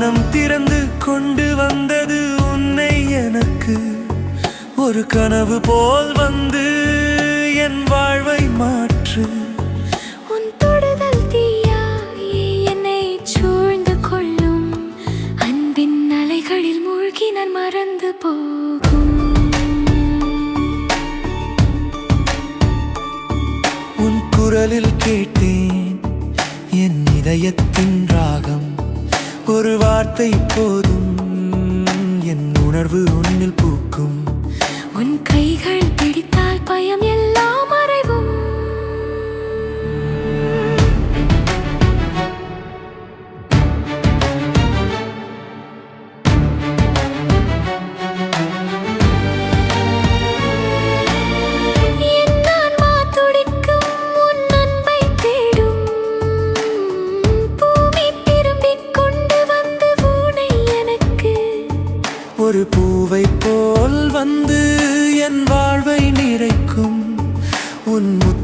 மனம் திறந்து கொண்டு வந்தது உன்னை எனக்கு. ஒரு கனவு போல் வந்து என் வாழ்வை மாற்று. மறந்து போகும். உன் குரலில் கேட்டேன் என் இதயத்தின் ராகம். ஒரு வார்த்தை போதும். என் உணர்வு உன்னில் பூக்கும். உன் கைகள்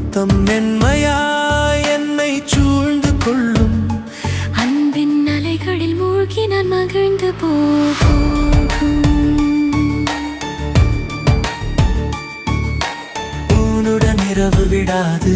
முத்தம் மென்மையா என்னை சூழ்ந்து கொள்ளும். அன்பின் அலைகளில் மூழ்கி நான் மகிழ்ந்து போகும். இரவு விடாது.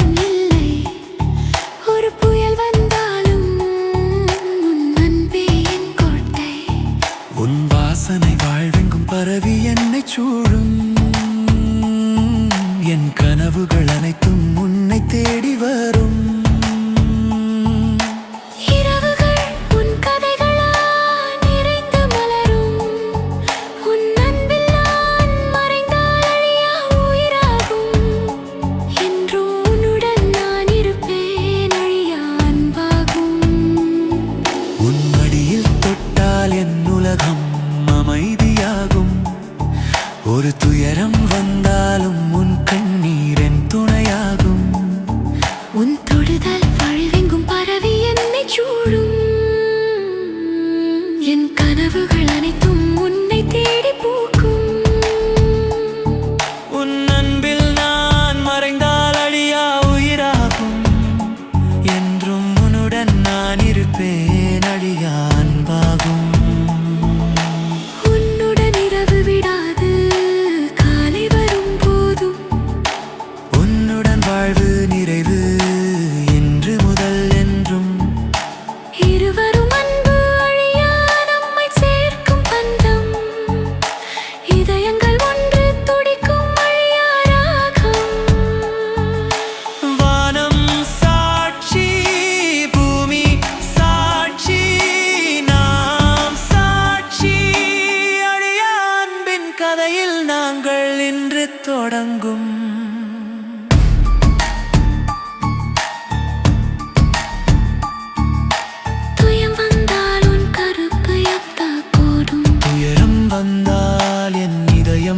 என்னை சூழும். என் கனவுகள் அனைத்தும் உன்னை தேடி வரும். கண்டாலும் உன் கண்ணீர் என் துணையாகும். உன் தொடுதல் பழுவெங்கும் பரவி என்னை சூடும். என் கனவுகள் அனைத்தும்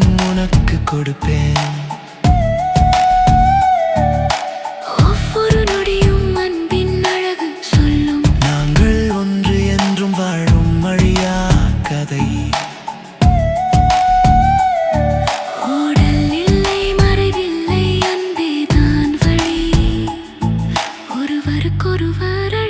உனக்கு கொடுப்பேன். ஒவ்வொரு நொடியும் அன்பின் அழகு சொல்லும். நாங்கள் ஒன்று என்றும் வாழும் மழையா கதை. ஒருவர்